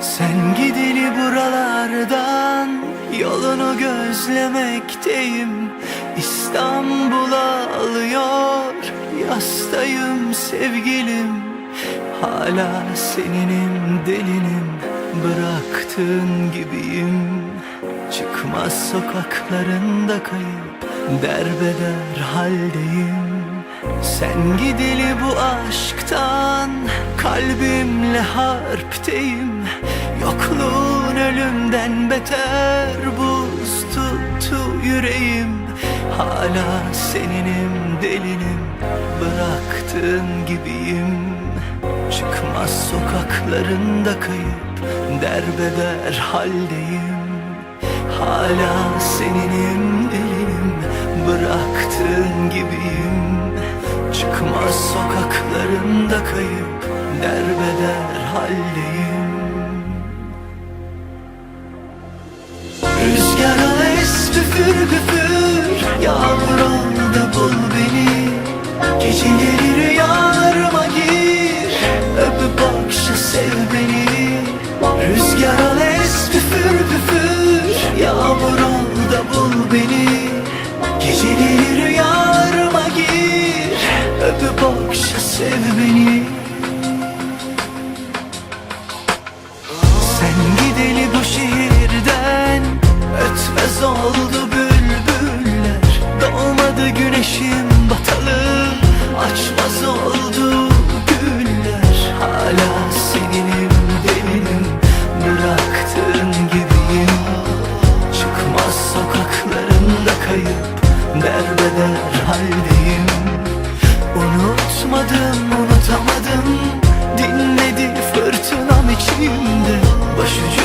Sen gideli buralardan Yolunu gözlemekteyim. İstanbul'a alıyor Yastayım sevgilim. Hala seninim delinim Bıraktığın gibiyim. Çıkmaz sokaklarında kayıp Derbeder haldeyim. Sen gideli bu aşktan Kalbimle harpteyim Yokluğun ölümden beter Buz tuttu yüreğim. Hala seninim delinim Bıraktığın gibiyim. Çıkmaz sokaklarında kayıp Derbeder haldeyim. Hala seninim delinim Bıraktığın gibiyim. Çıkmaz sokaklarında kayıp Derbeder haldeyim Geceleri rüyalarıma gir. Öpüp okşa sev beni. Rüzgar al es püfür püfür. Yağmur ol da bul beni. Geceleri rüyalarıma gir. Öpüp okşa sev beni. Sen gideli bu şehirden. Ötmez oldu bülbüller. Doğmadı güneşim Derbeder haldeyim. Unutmadım